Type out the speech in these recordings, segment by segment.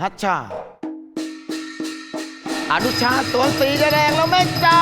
ฮัชชาอนุชาตัวสีแดงแล้วแม่จ้า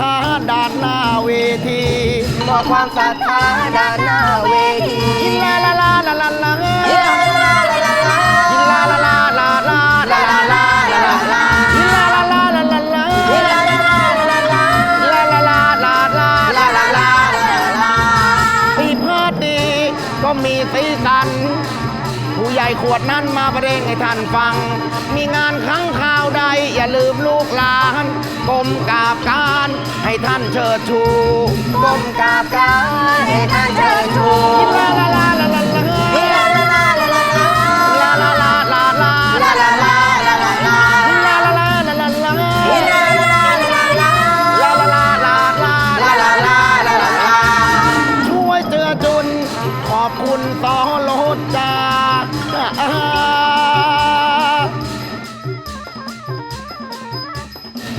ความศรัทธาด้านหน้าเวทีมอบความศรัทธาด้านหน้าเวทีฮิลาลาลาลาลาลาฮิลาลาลาลาลาฮิลาลาลาลาลาลาลาลาลาลาฮิลาลาลาลาลาลาฮิลาลาลาลาลาลาลาลาลาลาลาลาลาลาปีพาดดีก็มีสีสัน ผู้ใหญ่ขวดนั้นมาประเด้งให้ท่านฟัง มีงานครั้งคราวใด อย่าลืมลูกหลานกรมกราบการ ให้ท่านเชิดชูก้มกราบกรารให้ท่านเชิดชูลาลาลาลา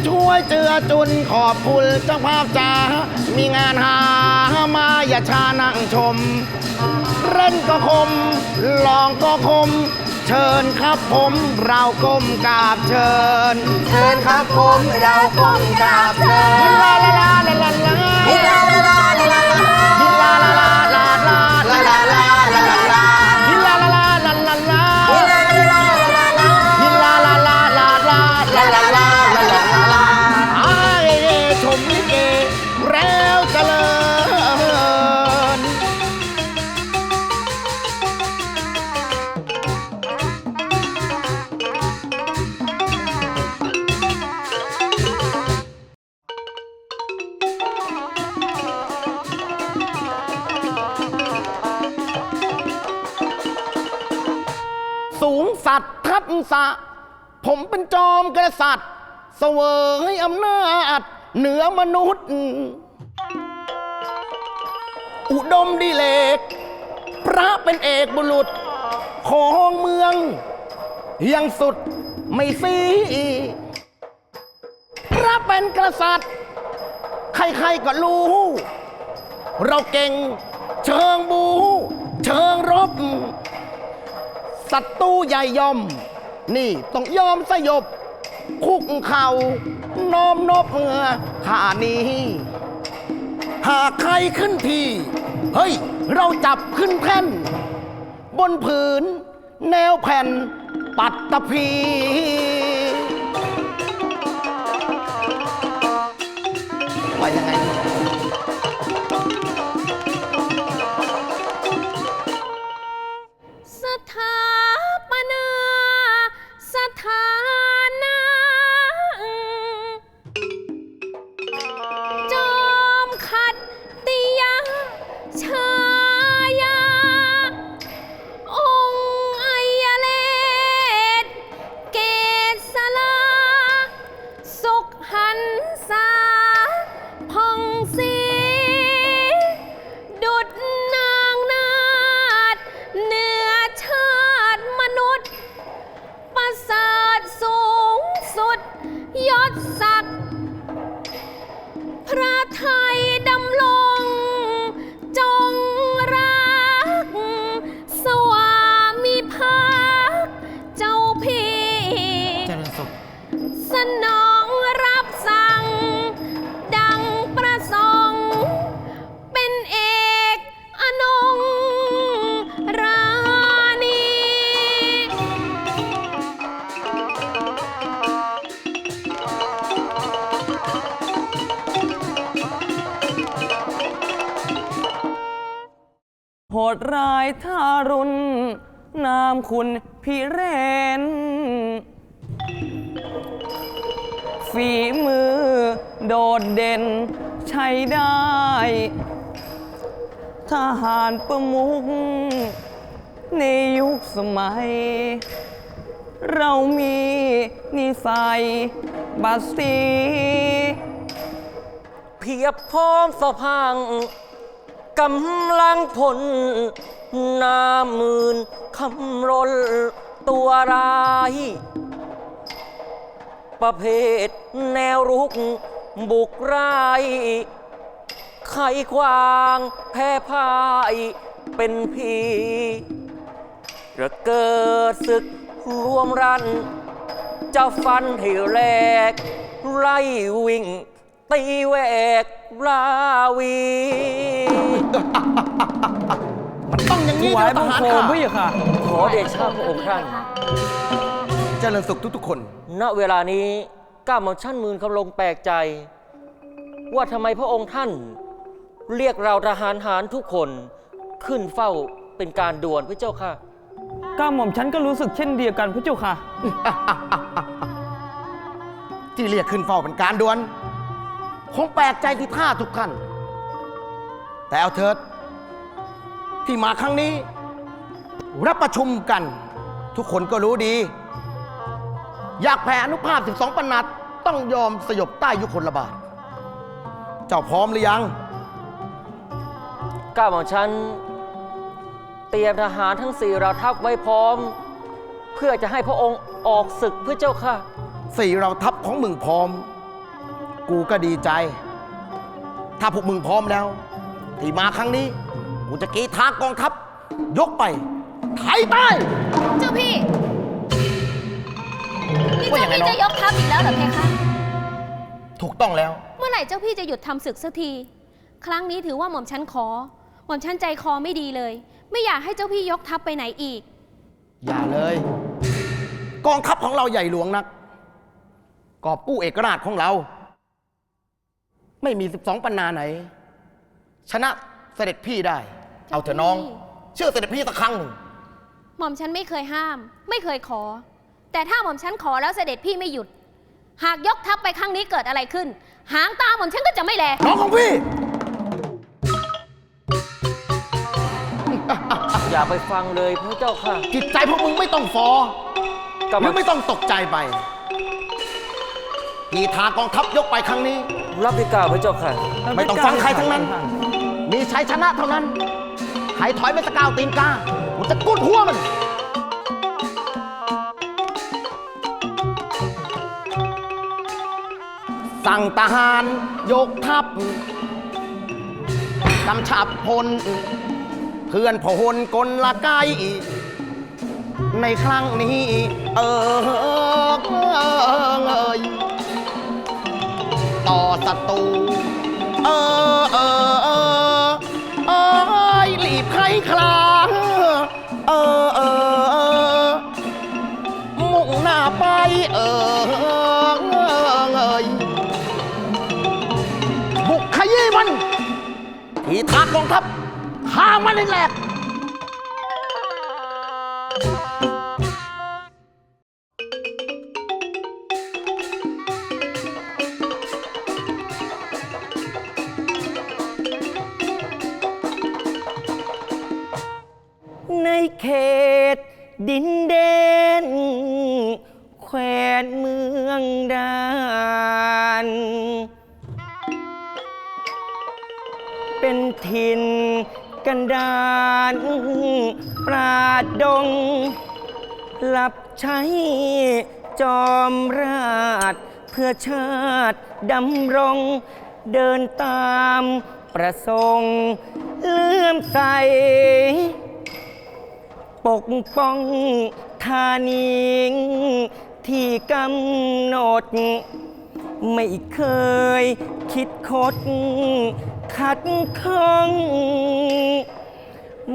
ช่วยเจือจุนขอบคุณเจ้าภาพจ๋ามีงานหามาอย่าชานั่งชม เล่นก็คม ลองก็คม เชิญครับผมเราก้มกราบเชิญ เชิญครับผมเราก้มกราบเชิญลาลาลาลาลา สะ ผมเป็นจอมกษัตริย์ เสวยอำนาจ เหนือมนุษย์ อุดมดิเลก พระเป็นเอกบุรุษ ของเมือง ยังสุดไม่ซีพระเป็นกษัตริย์ ใครๆก็รู้ เราเก่งเชิงบู เชิงรบศัตรูใหญ่ยอม นี่ต้องยอมสยบ คุกเข่าน้อมนบเงือข้านี้ หากใครขึ้นที เฮ้ย เราจับขึ้นแท่น บนผืน แนวแผ่น ปัตตภีว่ายังไง โหดร้ายทารุณ นามคุณพิเรน ฝีมือโดดเด่นใช้ได้ ทหารประมุขในยุคสมัย เรามีนิสัยบัสซีเพียบพร้อมสะพัง กำลังพลหน้ามื่นคำรนตัวร้าย ประเภทแนวรุก บุกร้ายไขกวางแพ้พ่ายเป็นผีระเกิดศึกรวมรัน จะฟันให้แหลกไล่วิ่ง ตีแวกราวี มันต้องอย่างถนี้วายเดี๋ยวทบังหารคมข้าพี่ค่ะ ขอเดชะพระองค์ท่าน เจริญสุขทุกๆคน ณ เวลานี้ก้าหม่อมชั้นมืนคำลงแปลกใจ ว่าทำไมพระองค์ท่าน เรียกเราทหารหารทุกคนขึ้นเฝ้าเป็นการด่วนพระเจ้าค่ะ ก้าหม่อมฉันก็รู้สึกเช่นเดียวกันพระเจ้าค่ะ ที่เรียกขึ้นเฝ้าเป็นการด่วน คงแปลกใจที่ท่าทุกท่าน แต่เอาเถิด ที่มาครั้งนี้ รับประชุมกัน ทุกคนก็รู้ดี อยากแผ่อนุภาพ 12ปันนัดต้องยอมสยบใต้ยุคคนละบาทเจ้าพร้อมหรือยัง ก้าหม่อมชั้นเตรียมทหารทั้งสี่เราทัพไว้พร้อม เพื่อจะให้พระองค์ออกศึกพระเจ้าค่ะ สี่เราทัพของมึงพร้อม กูก็ดีใจ ถ้าพวกมึงพร้อมแล้ว ที่มาครั้งนี้ กูจะกรีดทางกองทัพ ยกไป ไทยใต้ เจ้าพี่นี่ว่าเจ้ายังไงพี่น้องจะยกทัพอีกแล้วเหรอเพคะ ถูกต้องแล้ว เมื่อไหร่เจ้าพี่จะหยุดทำศึกสักที ครั้งนี้ถือว่าหม่อมฉันขอ หม่อมฉันใจคอไม่ดีเลย ไม่อยากให้เจ้าพี่ยกทัพไปไหนอีก อย่าเลย กองทัพของเราใหญ่หลวงนัก กอบกู้เอกราชของเรา ไม่มี 12 ปันนาไหน ชนะเสด็จพี่ได้ เอาเถอะน้อง เชื่อเสด็จพี่สักครั้งหนึ่งหม่อมฉันไม่เคยห้าม ไม่เคยขอ แต่ถ้าหม่อมฉันขอแล้วเสด็จพี่ไม่หยุด หากยกทัพไปครั้งนี้เกิดอะไรขึ้น หางตาหม่อมฉันก็จะไม่แล น้องของพี่ อย่าไปฟังเลยพระเจ้าค่ะ จิตใจพวกมึงไม่ต้องฟอกระหหม่รืออมไม่ต้องตกใจไปกีทากองทัพยกไปครั้งนี้ รับพิกาพระเจ้าค่ะ ไม่ต้องฟังใครทั้งนั้น มีชัยชนะเท่านั้นใครถอยไปสกาวตีนกากูจะกุดหัวมันสั่งทหารยกทัพกำชับพล เพื่อนพหลกลละไกในครั้งนี้ เออเอย ต่อศัตรูเออเออเออเอยรีบไขคลางเออเออเออมุ่งหน้าไปเออเอยบุกขยี้มันทีทางกองทัพฆ่ามันให้แหลก ดินแดนแควนเมืองดานเป็นถิ่นกันดานปราดดง หลับใช้จอมราช เพื่อชาติดำรงเดินตามประสงค์เลื่อมใส ปกป้องธานีที่กำหนด ไม่เคยคิดคด ขัดข้อง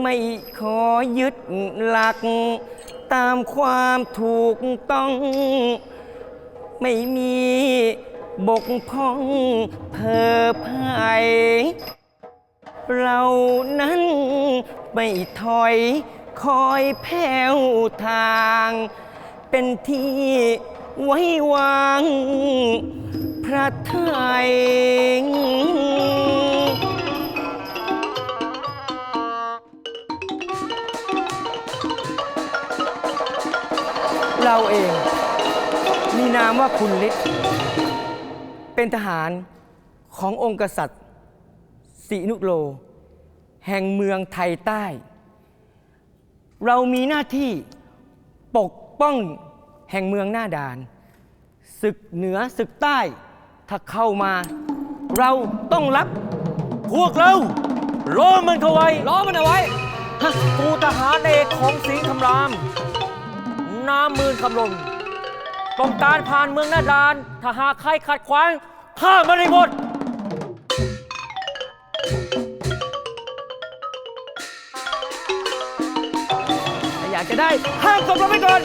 ไม่ขอยึดหลัก ตามความถูกต้อง ไม่มีบกพร่องเพอไผ่เรานั้นไม่ถอย คอยแผ่วทาง เป็นที่ไว้วางพระไทยเราเอง มีนามว่าคุณฤทธิ์เป็นทหารขององค์กษัตริย์สินุโล แห่งเมืองไทยใต้ เรามีหน้าที่ปกป้องแห่งเมืองหน้าด่าน ศึกเหนือศึกใต้ ถ้าเข้ามา เราต้องรับพวกเราล้อมมันเข้าไว้ล้อมันเอาไว้กูทหารเอกของสิงคำราม น้ำมืนคำลนต้องการผ่านเมืองหน้าดาน ถ้าหากใครขัดขวางฆ่ามันให้หมด อยากจะได้ห้ามกดลงไปก่อน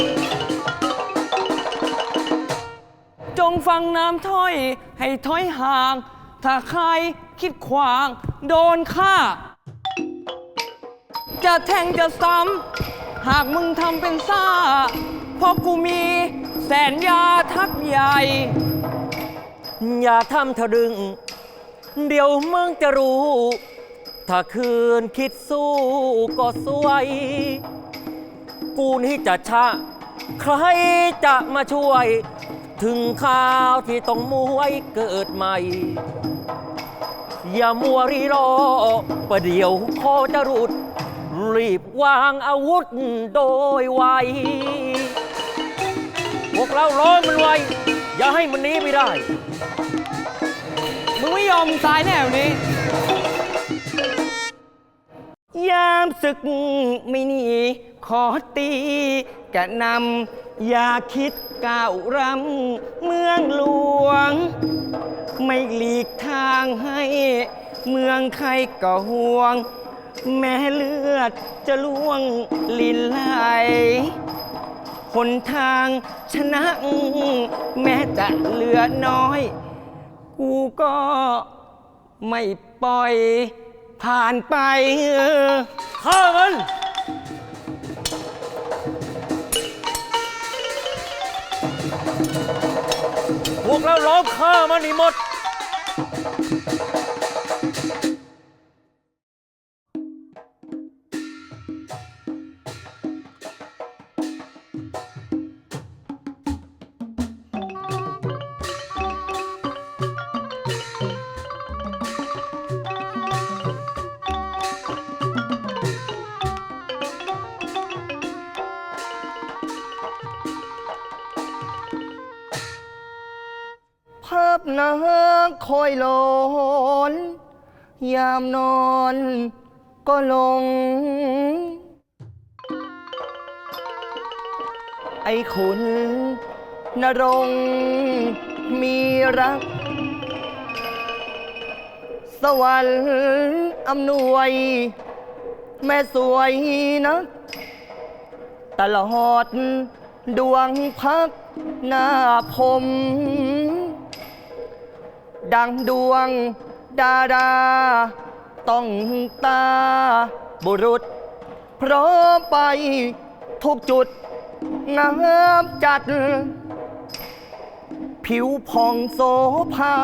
จงฟังน้ำถ้อย ให้ถ้อยห่าง ถ้าใครคิดขวาง โดนฆ่า จะแทงจะซ้ำ หากมึงทำเป็นซ่า เพราะกูมีแสนยาทักใหญ่ อย่าทำทะดึง เดี๋ยวมึงจะรู้ ถ้าคืนคิดสู้ก็สวย กูนี่จะชะ ใครจะมาช่วย ถึงข่าวที่ต้องมวยเกิดใหม่ อย่ามัวรีรอ ประเดี๋ยวคอจะรุด รีบวางอาวุธโดยไวพวกเราร้อยมันไว อย่าให้มันหนีไม่ได้ มึงไม่ยอมตายแน่วันนี้ ยามศึกไม่หนี อตีกะนำอย่าคิดก้าวรำเมืองหลวง ไม่หลีกทางให้เมืองใครก็ห่วง แม้เลือดจะล่วงลินไหลหนทางชนะแม้จะเหลือน้อย กูก็ไม่ปล่อยผ่านไปเออฆ่ามัน ราล้อมฆ่ามันให้หมด อ้ขุนนรงมีรัก สวรรค์อำนวย แม่สวยนัก ตลอดดวงพักหน้าผม ดังดวงดารา ต้องตาบุรุษพร้อมไปทุกจุด งามจัด ผิวผ่องโสภา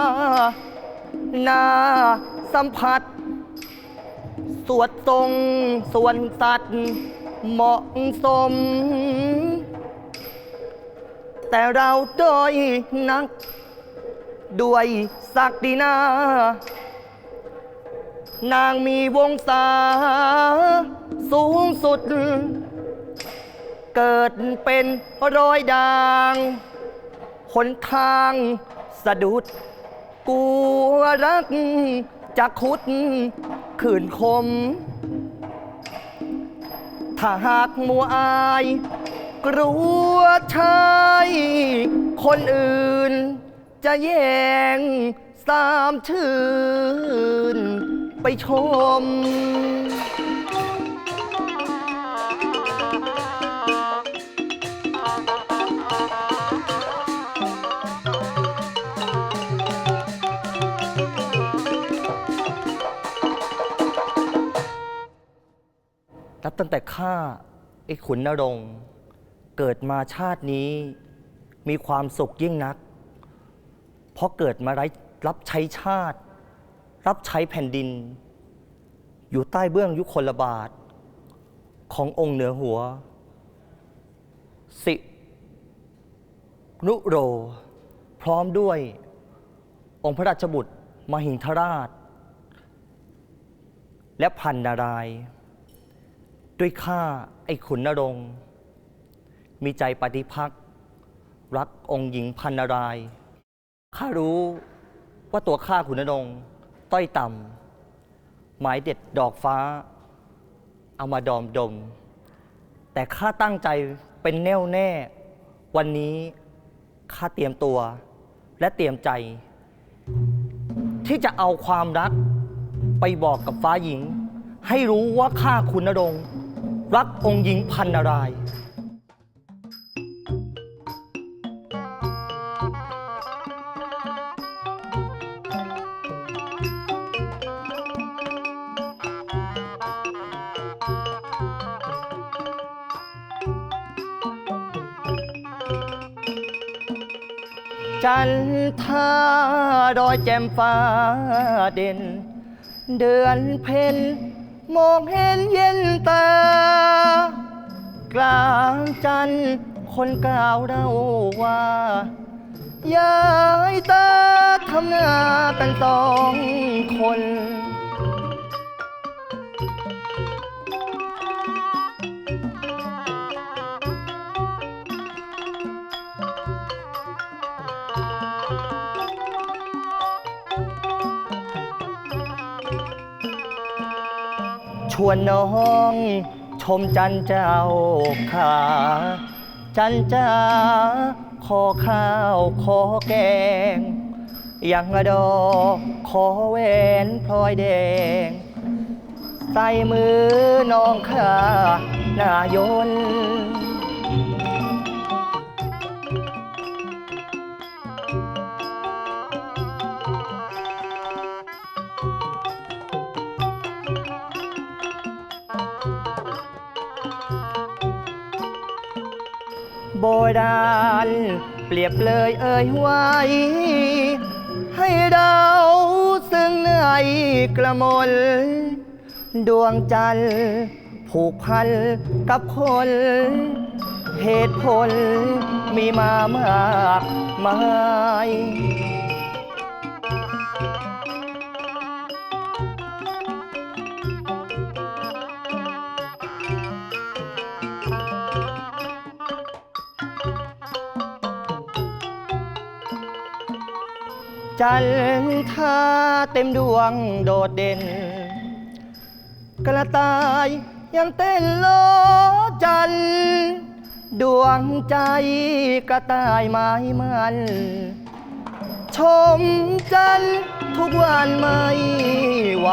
หน้าสัมผัส สวดทรงส่วนสัตว์ เหมาะสม แต่เราโดยนัก ด้วยศักดินา นางมีวงศาสูงสุด เกิดเป็นรอยด่างหนทางสะดุด กูรักจะคุดขืนคม ถ้าหากมัวอาย กลัวชายคนอื่น จะแย่งสามชื่นไปชม ตั้งแต่ข้าไอ้ขุนนรงค์เกิดมาชาตินี้มีความสุขยิ่งนัก เพราะเกิดมาไร้รับใช้ชาติ รับใช้แผ่นดิน อยู่ใต้เบื้องยุคลบาท ขององค์เหนือหัว สิ นุโร พร้อมด้วยองค์พระราชบุตร มหิงทราช และพันนารายณ์ ด้วยข้าไอ้ขุนนรงค์ มีใจปฏิพักษ์รักองค์หญิงพันนารายข้ารู้ว่าตัวข้าขุนนรงค์ต้อยต่ำหมายเด็ดดอกฟ้า เอามาดอมดม แต่ข้าตั้งใจเป็นแน่วแน่ วันนี้ข้าเตรียมตัว และเตรียมใจ ที่จะเอาความรักไปบอกกับฟ้าหญิง ให้รู้ว่าข้าคุณนรงค์ รักองค์หญิงพันนาราย จันทราดอยแจ่มฟ้าเด่น เดือนเพ็ญ มองเห็นเย็นตา กลางจันทร์คนกล่าวเราว่า ยายตาทำนากันสองคน วนน้องชมจันเจ้าขาจันจ้าขอข้าวขอแกงย่างดอกขอแหวนพลอยแดง ใส่มือน้องข้าหน้ายน ราณ เปรียบเลยเอ่ยไว้ ให้เราซึ่งในกระมนดวงจันทร์ผูกพันกับคน เหตุผลมีมามากมาย จันทราเต็มดวงโดดเด่น กระต่ายยังเต้นโลจันทร์ดวงใจกระต่ายไม้มัน ชมจันทร์ทุกวันไม่ไหว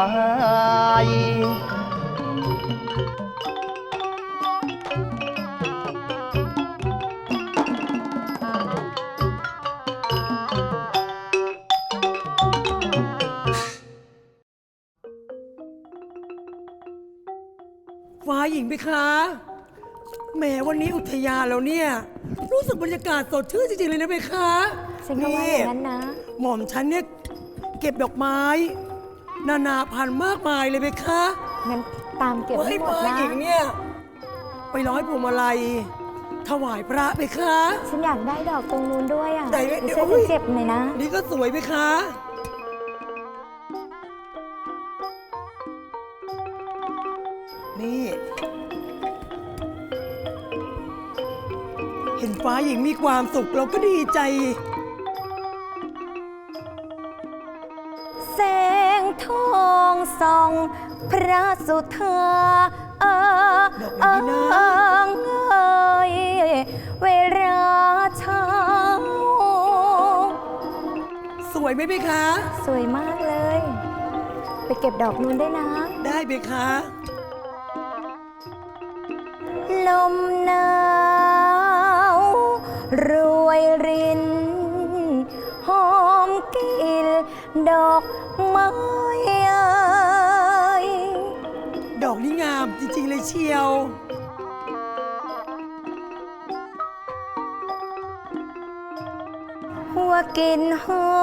หญิงไหมคะแหมวันนี้อุทยานแล้วเนี่ย รู้สึกบรรยากาศสดชื่นจริงๆเลยนะไหมคะฉันก็ว่าอย่างนั้นนะ หม่อมฉันเนี่ยเก็บดอกไม้ นานาพันธุ์มากมายเลยไหมคะงั้นตามเก็บไว้ให้ให้หมดฟ้านะ หญิงเนี่ยไปร้อยพวงมาลัยถวายพระไหมคะ ฉันอยากได้ดอกตรงนู้นด้วยอะไหนเดี๋เดี๋ยยววฉันจะเก็บหน่อยนะ นี่ก็สวยไหมคะ ห็นฟ้าหญิงมีความสุขเราก็ดีใจ แสงทองส่องพระสุธาเออเออเอยเวลาเช้า สวยไหมไหมคะ สวยมากเลย ไปเก็บดอกนูนได้นะ ได้ไหมคะ ลมหนา รวยรินหอมกลิ่นดอกไม้เอ่ยดอกนี้งามจริง ๆ เลยเชียว หัวกลินหอ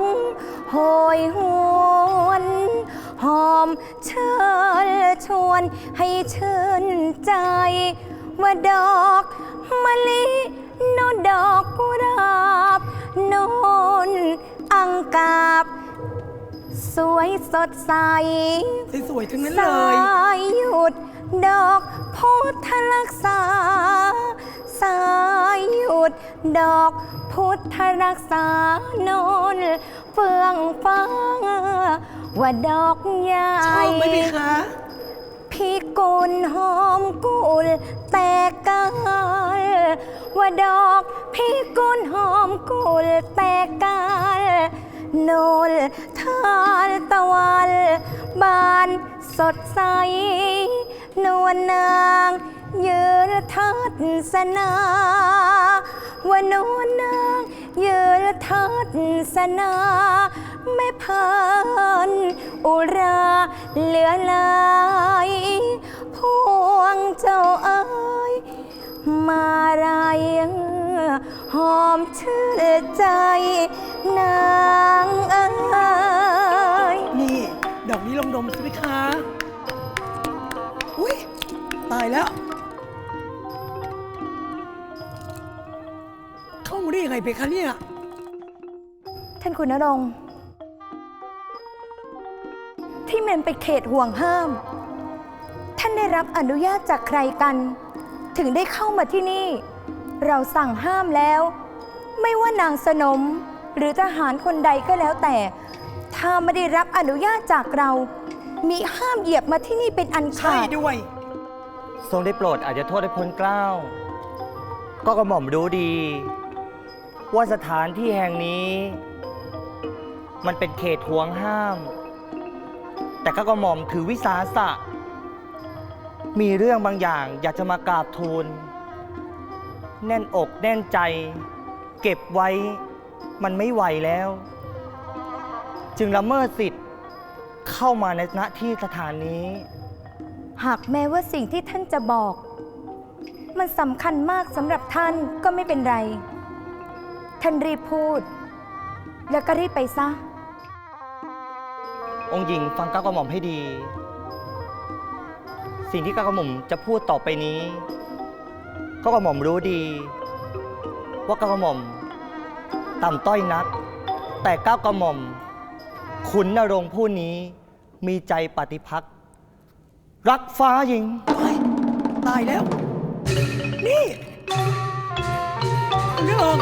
มโหยหวนหอมเชิญชวนให้ชื่นใจ ว่าดอกมะลิ โนดอกกุหลาบโนนอังกาบ สวยสดใส สวยๆทั้งนั้นสเลยายหยุดดอกพุทธรักษา สายหยุดดอกพุทธรักษาโนนเฟื่องฟ้าว่าดอกใหญ่ ชอบไหมพี่คะ พี่กุลหอมกุลแต่กายว่าดอกพี่กุลหอมกุลแต่กายโนลทานตะวันบานสดใส นวลนางยืนทัศนาว่านวลนางยืนทัศนา แม่พันอุราเหลือหลายพวงเจ้าเอ้ยมาไรหอมชื่นใจนางเอ้ยนี่ ดอกนี้ลองดมสิพี่คะ อุ้ยตายแล้ว เข้ามาได้ยังไงเพคะเนี่ย ท่านคุณนรงค์ ที่มันเป็นเขตห่วงห้าม ท่านได้รับอนุญาตจากใครกัน ถึงได้เข้ามาที่นี่ เราสั่งห้ามแล้ว ไม่ว่านางสนม หรือทหารคนใดก็แล้วแต่ ถ้าไม่ได้รับอนุญาตจากเรา มีห้ามเหยียบมาที่นี่เป็นอันใช่ขาด ด้วย ทรงได้โปรดอาจจะโทษให้พ้นเกล้าวก็กระหม่อมรู้ดี ว่าสถานที่แห่งนี้ มันเป็นเขตห่วงห้าม แต่ก็กระหม่อมถือวิสาสะ มีเรื่องบางอย่างอยากจะมากราบทูล แน่นอกแน่นใจ เก็บไว้มันไม่ไหวแล้ว จึงละเมิดสิทธิ์เข้ามาในณที่สถานนี้ หากแม้ว่าสิ่งที่ท่านจะบอก มันสำคัญมากสำหรับท่านก็ไม่เป็นไร ท่านรีบพูด แล้วก็รีบไปซะ องค์หญิงฟังก้าวกระหม่อมให้ดี สิ่งที่ก้าวกระหม่อมจะพูดต่อไปนี้ก้าวกระหม่อมรู้ดี ว่าก้าวกระหม่อมต่ำต้อยนัก แต่ก้าวกระหม่อมขุนนรงค์ผู้นี้มีใจปฏิพักษ์รักฟ้าหญิงเฮ้ยตายแล้ว นี่คุณนรง